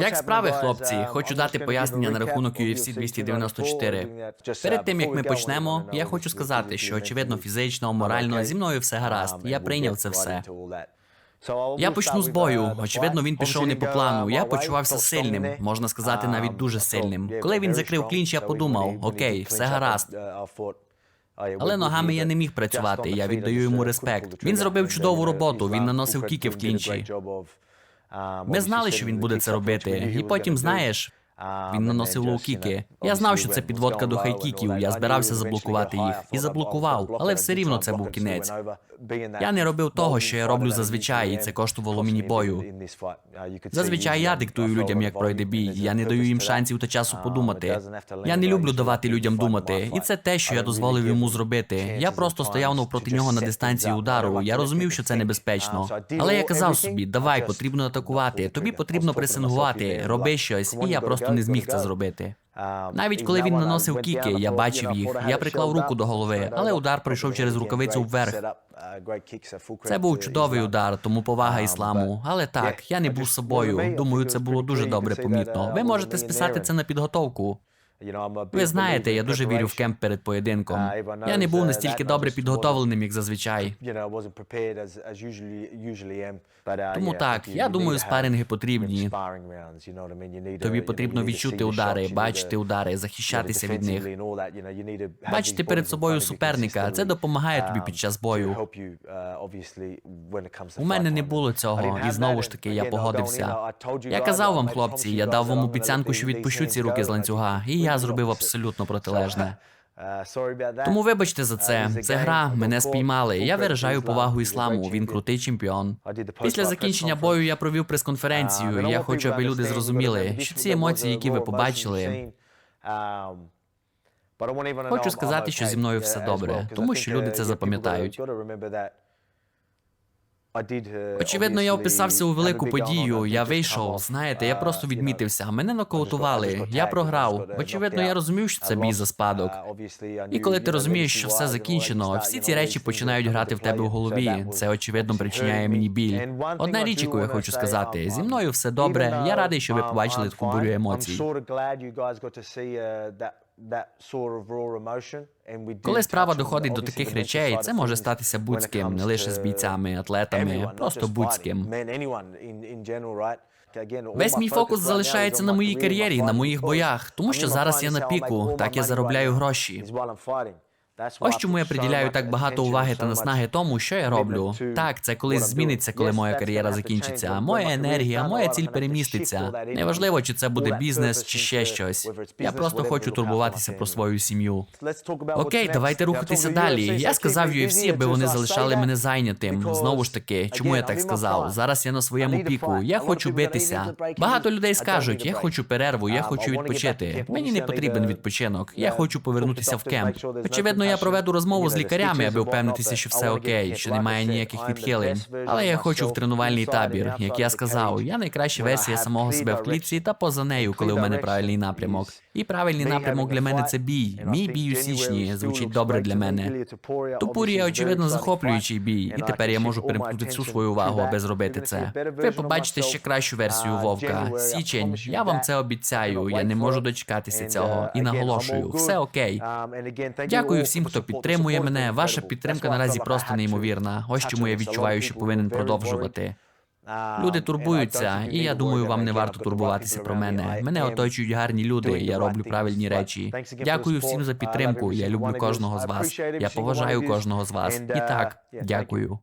Як справи, хлопці? Хочу дати пояснення на рахунок UFC 294. Перед тим як ми почнемо, я хочу сказати, що очевидно фізично, морально зі мною все гаразд. Я прийняв це все. Я почну з бою. Очевидно, він пішов не по плану. Я почувався сильним, можна сказати, навіть дуже сильним. Коли він закрив клінч, я подумав: окей, все гаразд. Але ногами я не міг працювати. Я віддаю йому респект. Він зробив чудову роботу. Він наносив кіки в клінчі. Ми знали, що він буде це робити, і потім, знаєш, він наносив лоу-кіки. Я знав, що це підводка до хайкіків. Я збирався заблокувати їх і заблокував, але все рівно це був кінець. Я не робив того, що я роблю зазвичай, і це коштувало мені бою. Зазвичай я диктую людям, як пройде бій. Я не даю їм шансів та часу подумати. Я не люблю давати людям думати, і це те, що я дозволив йому зробити. Я просто стояв навпроти нього на дистанції удару. Я розумів, що це небезпечно. Але я казав собі, давай, потрібно атакувати. Тобі потрібно пресингувати, роби щось, і я просто не зміг це зробити. Навіть коли він наносив кіки, я бачив їх. Я приклав руку до голови, але удар пройшов через рукавицю вверх. Це був чудовий удар, тому повага ісламу. Але так, я не був собою. Думаю, це було дуже добре помітно. Ви можете списати це на підготовку. Ви знаєте, я дуже вірю в кемп перед поєдинком. Я не був настільки добре підготовленим, як зазвичай. Тому так, я думаю, спаринги потрібні. Тобі потрібно відчути удари, бачити удари, захищатися від них. Бачити перед собою суперника. Це допомагає тобі під час бою. У мене не було цього, і знову ж таки я погодився. Я казав вам, хлопці, я дав вам обіцянку, що відпущу ці руки з ланцюга, і я зробив абсолютно протилежне. Тому вибачте за це. Це гра, мене спіймали. Я виражаю повагу ісламу. Він крутий чемпіон. Після закінчення бою я провів прес-конференцію. Я хочу, аби люди зрозуміли, що ці емоції, які ви побачили, Хочу сказати, що зі мною все добре, тому що люди це запам'ятають. Очевидно, я описався у велику подію. Я вийшов. Знаєте, я просто відмітився. Мене нокаутували. Я програв. Очевидно, я розумів, що це бій за спадок. І коли ти розумієш, що все закінчено, всі ці речі починають грати в тебе в голові. Це очевидно причиняє мені біль. Одна річ, яку я хочу сказати: зі мною все добре. Я радий, що ви побачили таку бурю емоцій. Коли справа доходить до таких речей, це може статися будь з ким, не лише з бійцями, атлетами, просто будь з ким. Весь мій фокус залишається на моїй кар'єрі, на моїх боях, тому що зараз я на піку, так я заробляю гроші. Ось чому я приділяю так багато уваги та наснаги тому, що я роблю. Так, це колись зміниться, коли моя кар'єра закінчиться. Моя енергія, моя ціль переміститься. Неважливо, чи це буде бізнес, чи ще щось. Я просто хочу турбуватися про свою сім'ю. Окей, давайте рухатися далі. Я сказав UFC, аби вони залишали мене зайнятим. Знову ж таки, чому я так сказав? Зараз я на своєму піку. Я хочу битися. Багато людей скажуть, я хочу перерву, я хочу відпочити. Мені не потрібен відпочинок. Я хочу повернутися в кемп. Очевидно, я проведу розмову з лікарями, аби впевнитися, що все окей, що немає ніяких відхилень. Але я хочу в тренувальний табір. Як я сказав, я найкраща версія самого себе в клітці та поза нею, коли у мене правильний напрямок. І правильний напрямок для мене це бій. Мій бій у січні звучить добре для мене. Тупурія, очевидно, захоплюючий бій, і тепер я можу перемкнути всю свою увагу, аби зробити це. Ви побачите ще кращу версію вовка. Січень, я вам це обіцяю. Я не можу дочекатися цього. І наголошую, все окей. Дякую всім, хто підтримує мене. Ваша підтримка наразі просто неймовірна. Ось чому я відчуваю, що повинен продовжувати. Люди турбуються, і я думаю, вам не варто турбуватися про мене. Мене оточують гарні люди. Я роблю правильні речі. Дякую всім за підтримку. Я люблю кожного з вас. Я поважаю кожного з вас. І так, дякую.